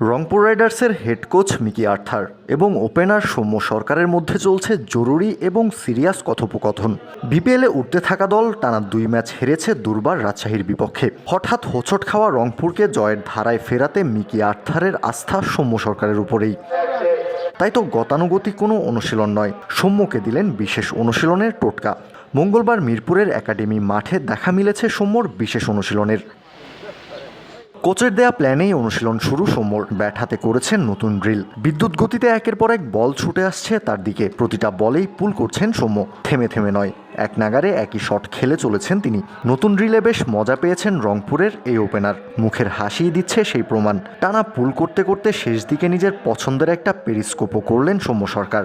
রংপুর রাইডার্সের head coach Mickey Arthur এবং opener Soumya সরকারের মধ্যে চলছে জরুরি এবং সিরিয়াস কথোপকথন। বিপিএলে উঠতে থাকা দল টানা দুই ম্যাচ হেরেছে দুর্বার রাজশাহীর বিপক্ষে। হঠাৎ হোঁচট খাওয়া রংপুরকে জয়ের ধারায় ফেরাতে মিকি আর্থারের আস্থা সৌম্য সরকারের উপরেই। তাই তো গতানুগতিক কোনো অনুশীলন নয়। সৌম্যকে দিলেন বিশেষ অনুশীলনের টোটকা। মঙ্গলবার মিরপুরের একাডেমি মাঠে দেখা মিলেছে সৌম্যর বিশেষ অনুশীলনের। কোচের দেয়া প্ল্যানেই অনুশীলন শুরু সৌম্যর ব্যাট হাতে করেছেন নতুন ড্রিল। বিদ্যুৎ গতিতে একের পর এক বল ছুটে আসছে তার দিকে। প্রতিটা বলেই পুল করছেন সৌম্য। থেমে থেমে নয়। এক নাগারে একই শট খেলে চলেছেন তিনি। নতুন ড্রিলে বেশ মজা পেয়েছেন রংপুরের এই ওপেনার মুখের হাসিই দিচ্ছে সেই প্রমাণ। টানা পুল করতে করতে শেষ দিকে নিজের পছন্দের একটা পেরিস্কোপও করলেন সৌম্য সরকার।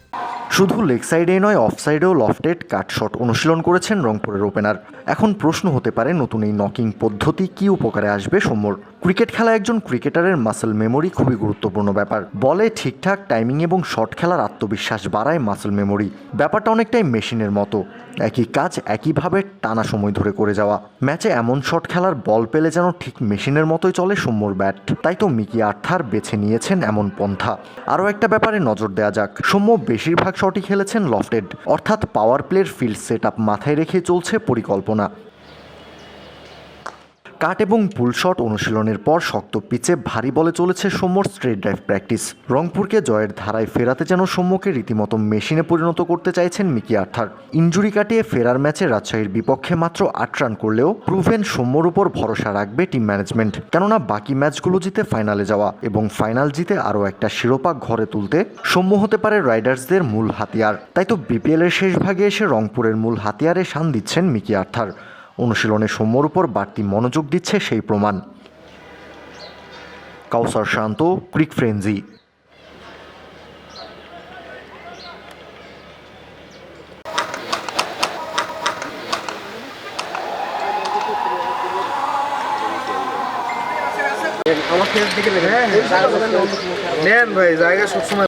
শুধু লেগ সাইডেই নয় অফ সাইডেও লফটেড কাট শট অনুশীলন করেছেন রংপুরের ওপেনার। এখন প্রশ্ন হতে পারে, নতুন এই নকিং পদ্ধতি কি উপকারে আসবে সৌম্যর ক্রিকেট খেলা একজন ক্রিকেটারের মাসেল মেমোরি খুবই গুরুত্বপূর্ণ ব্যাপার। বলে ঠিকঠাক টাইমিং এবং শট খেলার আত্মবিশ্বাস বাড়ায় মাসেল মেমোরি। ব্যাপারটা অনেকটাই মেশিনের মতো। একই কাজ একইভাবে টানা সময় ধরে করে যাওয়া। ম্যাচে এমন শট খেলার বল পেলে যেন ঠিক মেশিনের মতোই চলে সৌম্যর ব্যাট। তাই তো মিকি আর্থার বেছে নিয়েছেন এমন পন্থা। আরও একটা ব্যাপারে নজর দেওয়া যাক। সৌম্য বেশিরভাগ শটই খেলেছেন লফটেড। অর্থাৎ পাওয়ার প্লের ফিল্ড সেট আপ মাথায় রেখে চলছে পরিকল্পনা। কাট এবং পুল শট অনুশীলনের পর শক্ত পিচে ভারী বলে চলেছে সৌম্যর স্ট্রেট ড্রাইভ প্র্যাকটিস। রংপুরকে জয়ের ধারায় ফেরাতে যেন সৌম্যকে রীতিমতো মেশিনে পরিণত করতে চাইছেন মিকি আর্থার। ইঞ্জুরি কাটিয়ে ফেরার ম্যাচে রাজশাহীর বিপক্ষে মাত্র আট রান করলেও প্রুভেন সৌম্যর উপর ভরসা রাখবে টিম ম্যানেজমেন্ট। কেননা বাকি ম্যাচগুলো জিতে ফাইনালে যাওয়া এবং ফাইনাল জিতে আরও একটা শিরোপা ঘরে তুলতে সৌম্য হতে পারে রাইডার্সদের মূল হাতিয়ার। তাই তো বিপিএলের শেষ ভাগে এসে রংপুরের মূল হাতিয়ারে শান দিচ্ছেন মিকি আর্থার। অনুশীলনে সৌম্যর উপর বাড়তি মনোযোগ দিচ্ছে সেই প্রমাণ। কাউসার শান্ত, ক্রিক ফ্রেঞ্জি নেন ভাই, জায়গা সবসময়